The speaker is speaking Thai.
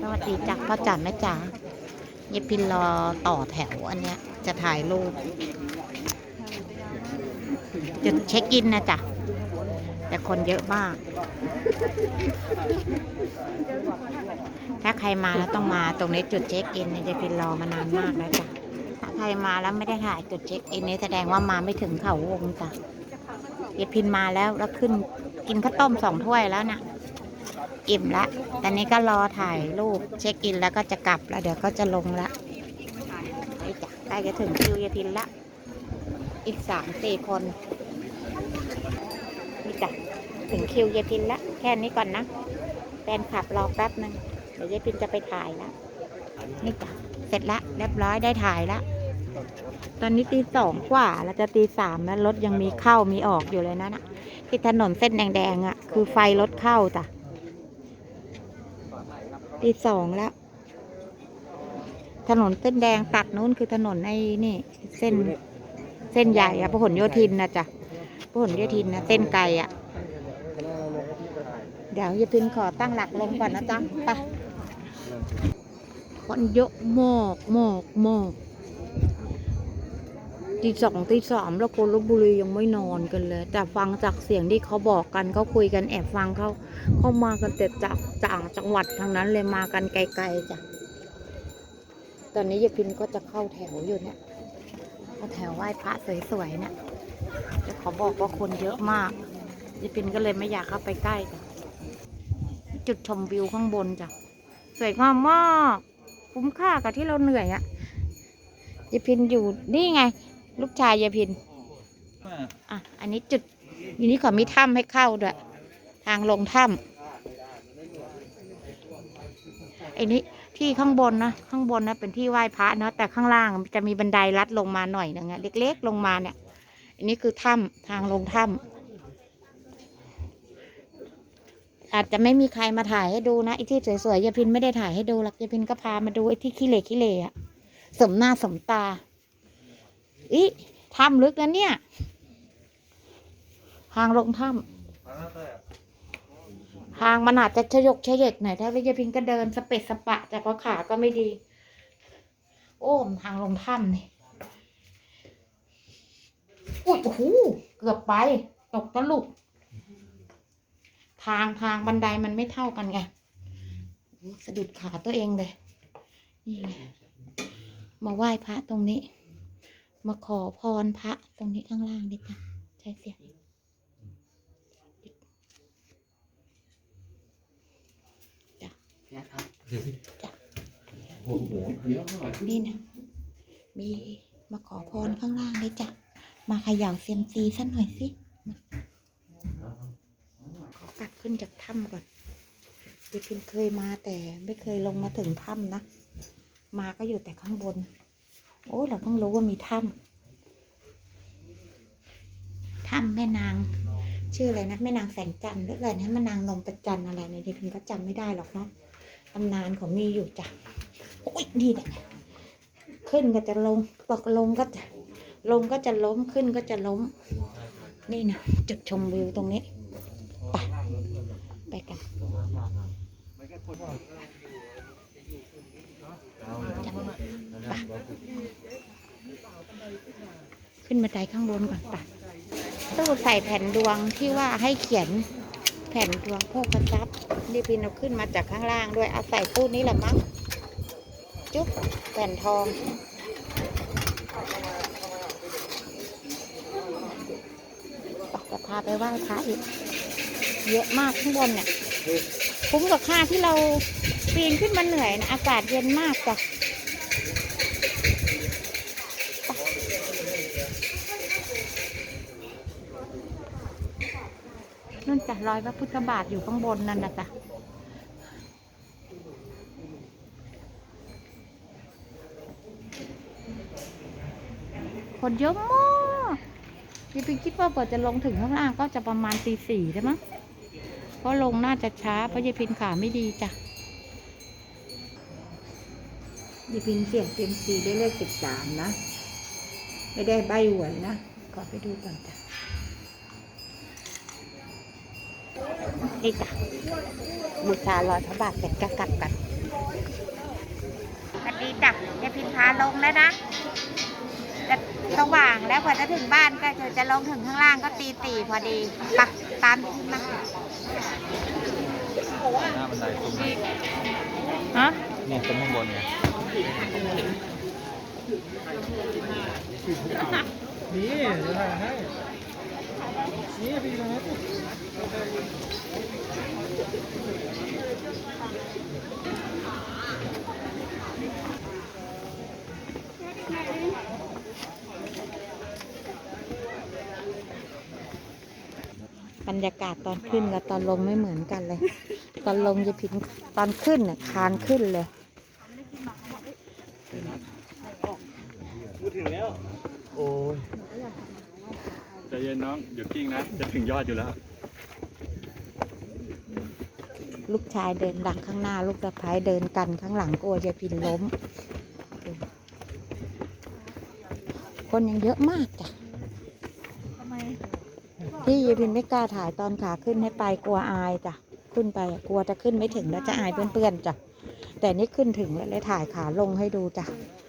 สวัสดีจ้ะพ่อจ๋าแม่จ๋าเยพินรอต่อแถวอันเนี้ย จะถ่ายรูปจุดเช็คอินนะจ๊ะแต่คนเยอะมาก ถ้าใครมาแล้วต้องมาตรงนี้จุดเช็คอินเนี่ยเยพินรอมานานมากแล้วจ้ะถ้าใครมาแล้วไม่ได้ถ่ายจุดเช็คอินนี้แสดงว่ามาไม่ถึงเขาวงจ้ะเยพินมาแล้วแล้วขึ้นกินข้าวต้มสองถ้วยแล้วน่ะ อิ่มละตอนนี้ก็รอถ่ายรูปเช็คอินแล้วก็จะกลับแล้วเดี๋ยวก็จะลงละนี่จ้ะใกล้จะถึงคิวยายพินละ อีกสามสี่คนนี่จ้ะถึงคิวยายพินละแค่นี้ก่อนนะแฟนขับรอแป๊บนึงเดี๋ยวยายพินจะไปถ่ายละนี่จ้ะเสร็จละเรียบร้อยได้ถ่ายละตอนนี้ตีสองกว่าแล้วจะตีสามแล้วรถยังมีเข้ามีออกอยู่เลยนะน่ะที่ถนนเส้นแดงๆอะ คือไฟรถเข้าจ้ะ ตีสองแล้ว ถนนเส้นแดงตัดนู้นคือถนนไอ้นี่ เส้นเส้นใหญ่อะพหลโยธินนะจ๊ะพหลโยธินนะเส้นไกลอะเดี๋ยวยายพินขอตั้งหลักลงก่อนนะจ๊ะไปคนเยอะมอกมอกมอก ตีสองตีสามแล้วคนลบบุรียังไม่นอนกันเลย แต่ฟังจากเสียงที่เขาบอกกันเขาคุยกันแอบฟังเขาเข้ามากันแต่จากจากจังหวัดทางนั้นเลยมากันไกลๆจ้ะตอนนี้ยายพินก็จะเข้าแถวอยู่เนี่ยเข้าแถวไหว้พระสวยๆเนี่ยแต่ขอบอกว่าคนเยอะมากยายพินก็เลยไม่อยากเข้าไปใกล้จ้ะจุดชมวิวข้างบนจ้ะสวยงามมากคุ้มค่ากับที่เราเหนื่อยอะยายพินอยู่นี่ไง ลูกชายยายพินอะอันนี้จุดอันนี้เขามีถ้ำให้เข้าด้วย ทางลงถ้ำไอ้นี้ที่ข้างบนนะข้างบนนะเป็นที่ไหว้พระเนาะแต่ข้างล่างจะมีบันไดลัดลงมาหน่อยหนึงอะเล็ก ๆ ลงมาเนี่ย อันนี้คือถ้ำทางลงถ้ำอาจจะไม่มีใครมาถ่ายให้ดูนะไอ้ที่สวยๆยายพินไม่ได้ถ่ายให้ดูหรอกยายพินก็พามาดูไอ้ที่ขี้เหล่ขี้เหล่อะสมหน้าสมตา อีถ้ำลึกนะเนี่ย ทางลงถ้ำทางมันอาจจะชยกชะเยกหน่อยถ้าวิยาพินก็เดินสเปะสปะ แต่ก็ขาก็ไม่ดี โอ้มทางลงถ้ำนี่อุ้ยโอ้โหเกือบไป ตกตะลุก ทางทางบันไดมันไม่เท่ากันไงสะดุดขาตัวเองเลยนี่มาไหว้พระตรงนี้ มาขอพรพระตรงนี้ข้างล่างดิจ้ะใช้เสียงนะครับนี่นะมีมาขอพรข้างล่างเลยจ้ะมาเขย่าเซียมซีสักหน่อยสิมาขอกลับขึ้นจากถ้ำก่อนเดี๋ยวพินเคยมาแต่ไม่เคยลงมาถึงถ้ำนะมาก็อยู่แต่ข้างบน โอ้ เราต้องรู้ว่ามีถ้ำถ้ำแม่นาง ชื่ออะไรนะแม่นางแสงจันทร์หรืออะไรนะแม่นางนมประจันอะไรเนี่ยดี๋ยวพินก็จำไม่ได้หรอกเนาะตำนานของมีอยู่จ้ะโอ้ยนี่แหละขึ้นก็จะลงตกลงก็จะลงก็จะล้มขึ้นก็จะล้ม นี่นะจุดชมวิวตรงนี้ ไป ไปกัน ขึ้นบันไดข้างบนก่อนไปตู้ใส่แผ่นดวงที่ว่าให้เขียนแผ่นดวงโภคทรัพย์นี่พินเอาขึ้นมาจากข้างล่างด้วยเอาใส่ตู้นี้แหละมั้งจุ๊บแผ่นทองจะพาไปไหว้พระอีก เยอะมากข้างบนเนี่ยคุ้มกับค่าที่เราปีนขึ้นมาเหนื่อยนะอากาศเย็นมากจ้ะ นู่นจ้ะรอยพระพุทธบาทอยู่ข้างบนนั่นนะจ๊ะคนเยอะมากดิพี่คิดว่าเปิดจะลงถึงข้างล่างก็จะประมาณตีสี่ได้มั้งเพราะลงน่าจะช้าเพราะยายพินขาไม่ดีจ้ะยายพินเสี่ยงเต็มซีได้เลขสิบสามนะ ไม่ได้ใบหวยนะขอไปดูก่อนจ้ะนี่จ้ะบูชารอยพระบาทเสร็จก็กลับกันขาลงแล้วนะจะสว่างแล้วพอจะถึงบ้านก็จะจะลงถึงข้างล่างก็ตีตีพอดีไปะตามที่มาหน้าบันไดตรงฮะนี่ตรงข้างบนไง นี่เดี๋ยวถ่ายให้นี่พี่ตรงนั้นบรรยากาศตอนขึ้นกับตอนลงไม่เหมือนกันเลย ตอนลงจะผิดตอนขึ้นน่ะคานขึ้นเลยพูดถึงแล้ว อ้ยใจเย็นน้องหยุดกิ้งนะ จะถึงยอดอยู่แล้ว ลูกชายเดินดักข้างหน้า ลูกสะพ้ายเดินกันข้างหลังกลัวจะพินล้ม คนยังเยอะมากจ้ะที่ยายพินไม่กล้าถ่ายตอนขาขึ้นให้ไปกลัวอายจ้ะขึ้นไปอะกลัวจะขึ้นไม่ถึงแล้วจะอายเพื่อนๆจ้ะแต่นี่ขึ้นถึงแล้วเลยถ่ายขาลงให้ดูจ้ะเ